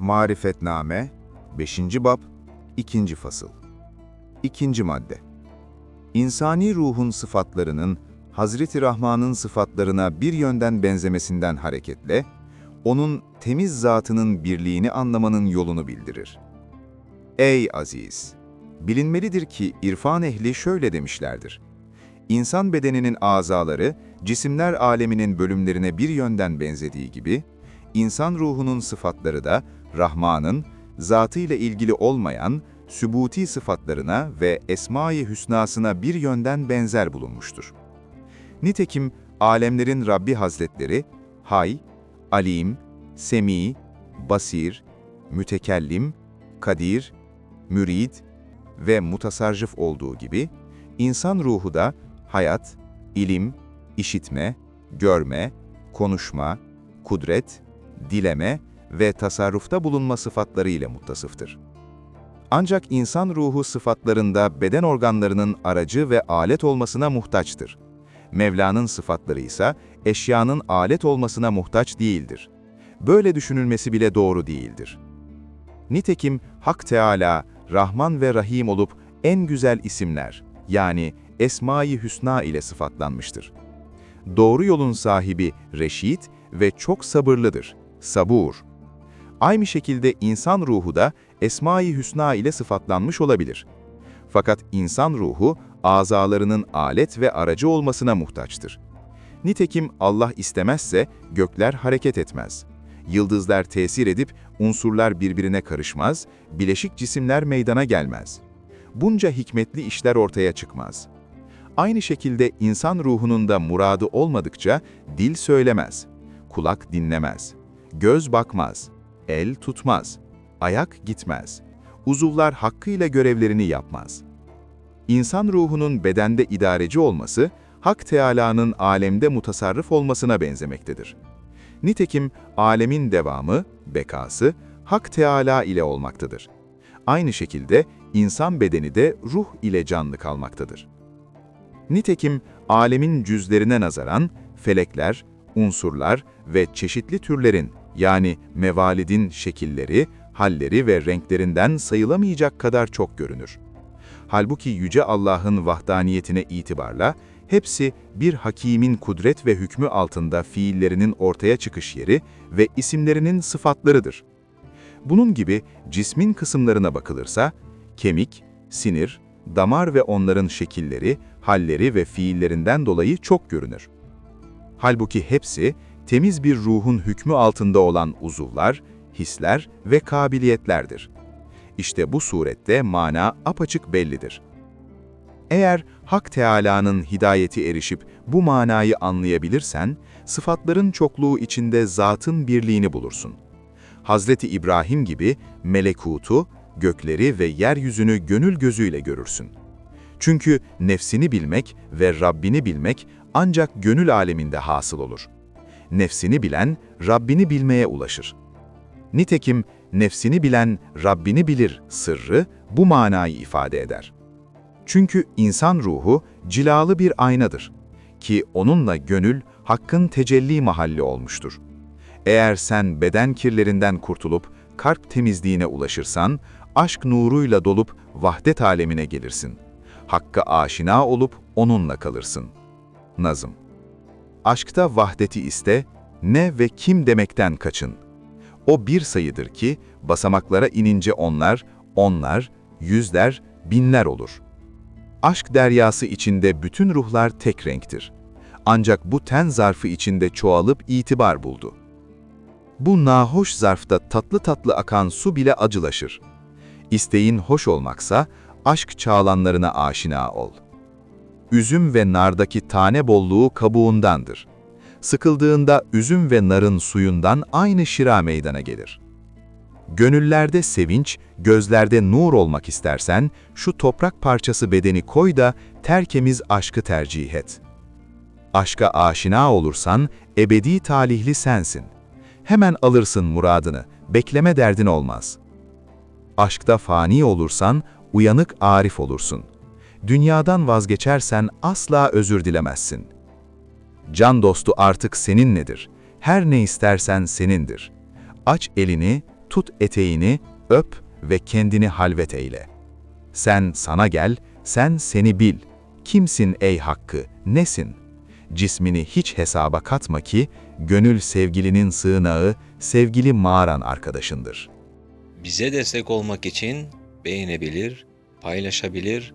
Marifetname 5. Bab 2. Fasıl 2. Madde İnsani ruhun sıfatlarının Hazreti Rahman'ın sıfatlarına bir yönden benzemesinden hareketle, onun temiz zatının birliğini anlamanın yolunu bildirir. Ey aziz! Bilinmelidir ki irfan ehli şöyle demişlerdir. İnsan bedeninin azaları, cisimler aleminin bölümlerine bir yönden benzediği gibi, insan ruhunun sıfatları da Rahman'ın, zatıyla ilgili olmayan, sübuti sıfatlarına ve Esma-i Hüsna'sına bir yönden benzer bulunmuştur. Nitekim alemlerin Rabbi Hazretleri, Hay, Alim, Semi, Basir, Mütekellim, Kadir, Mürid ve Mutasarrıf olduğu gibi, insan ruhu da hayat, ilim, işitme, görme, konuşma, kudret, dileme ve tasarrufta bulunma sıfatları ile muttasıftır. Ancak insan ruhu sıfatlarında beden organlarının aracı ve alet olmasına muhtaçtır. Mevla'nın sıfatları ise eşyanın alet olmasına muhtaç değildir. Böyle düşünülmesi bile doğru değildir. Nitekim Hak Teala, Rahman ve Rahim olup en güzel isimler, yani Esma-i Hüsna ile sıfatlanmıştır. Doğru yolun sahibi Reşit ve çok sabırlıdır, sabur. Aynı şekilde insan ruhu da Esma-i Hüsna ile sıfatlanmış olabilir. Fakat insan ruhu, azalarının alet ve aracı olmasına muhtaçtır. Nitekim Allah istemezse gökler hareket etmez. Yıldızlar tesir edip unsurlar birbirine karışmaz, bileşik cisimler meydana gelmez. Bunca hikmetli işler ortaya çıkmaz. Aynı şekilde insan ruhunun da muradı olmadıkça dil söylemez, kulak dinlemez, göz bakmaz, el tutmaz, ayak gitmez, uzuvlar hakkıyla görevlerini yapmaz. İnsan ruhunun bedende idareci olması, Hak Teâlâ'nın alemde mutasarrıf olmasına benzemektedir. Nitekim alemin devamı, bekası, Hak Teâlâ ile olmaktadır. Aynı şekilde insan bedeni de ruh ile canlı kalmaktadır. Nitekim alemin cüzlerine nazaran felekler, unsurlar ve çeşitli türlerin yani mevalidin şekilleri, halleri ve renklerinden sayılamayacak kadar çok görünür. Halbuki Yüce Allah'ın vahdaniyetine itibarla, hepsi bir hakimin kudret ve hükmü altında fiillerinin ortaya çıkış yeri ve isimlerinin sıfatlarıdır. Bunun gibi cismin kısımlarına bakılırsa, kemik, sinir, damar ve onların şekilleri, halleri ve fiillerinden dolayı çok görünür. Halbuki hepsi, temiz bir ruhun hükmü altında olan uzuvlar, hisler ve kabiliyetlerdir. İşte bu surette mana apaçık bellidir. Eğer Hak Teâlâ'nın hidayeti erişip bu manayı anlayabilirsen, sıfatların çokluğu içinde zatın birliğini bulursun. Hazreti İbrahim gibi melekutu, gökleri ve yeryüzünü gönül gözüyle görürsün. Çünkü nefsini bilmek ve Rabbini bilmek ancak gönül aleminde hasıl olur. Nefsini bilen, Rabbini bilmeye ulaşır. Nitekim nefsini bilen Rabbini bilir sırrı bu manayı ifade eder. Çünkü insan ruhu cilalı bir aynadır ki onunla gönül hakkın tecelli mahalli olmuştur. Eğer sen beden kirlerinden kurtulup kalp temizliğine ulaşırsan, aşk nuruyla dolup vahdet alemine gelirsin. Hakka aşina olup onunla kalırsın. Nazım Aşkta vahdeti iste, ne ve kim demekten kaçın. O bir sayıdır ki, basamaklara inince onlar, onlar, yüzler, binler olur. Aşk deryası içinde bütün ruhlar tek renktir. Ancak bu ten zarfı içinde çoğalıp itibar buldu. Bu nahoş zarfta tatlı tatlı akan su bile acılaşır. İsteğin hoş olmaksa, aşk çağlanlarına aşina ol. Üzüm ve nardaki tane bolluğu kabuğundandır. Sıkıldığında üzüm ve narın suyundan aynı şira meydana gelir. Gönüllerde sevinç, gözlerde nur olmak istersen, şu toprak parçası bedeni koy da terkemiz aşkı tercih et. Aşka aşina olursan, ebedi talihli sensin. Hemen alırsın muradını, bekleme derdin olmaz. Aşkta fani olursan, uyanık arif olursun. Dünyadan vazgeçersen asla özür dilemezsin. Can dostu artık seninledir. Her ne istersen senindir. Aç elini, Tut eteğini, öp ve kendini halvet eyle. Sen sana gel, sen seni bil. Kimsin ey Hakkı, nesin? Cismini hiç hesaba katma ki, gönül sevgilinin sığınağı, sevgili mağaran arkadaşındır. Bize destek olmak için beğenebilir, paylaşabilir,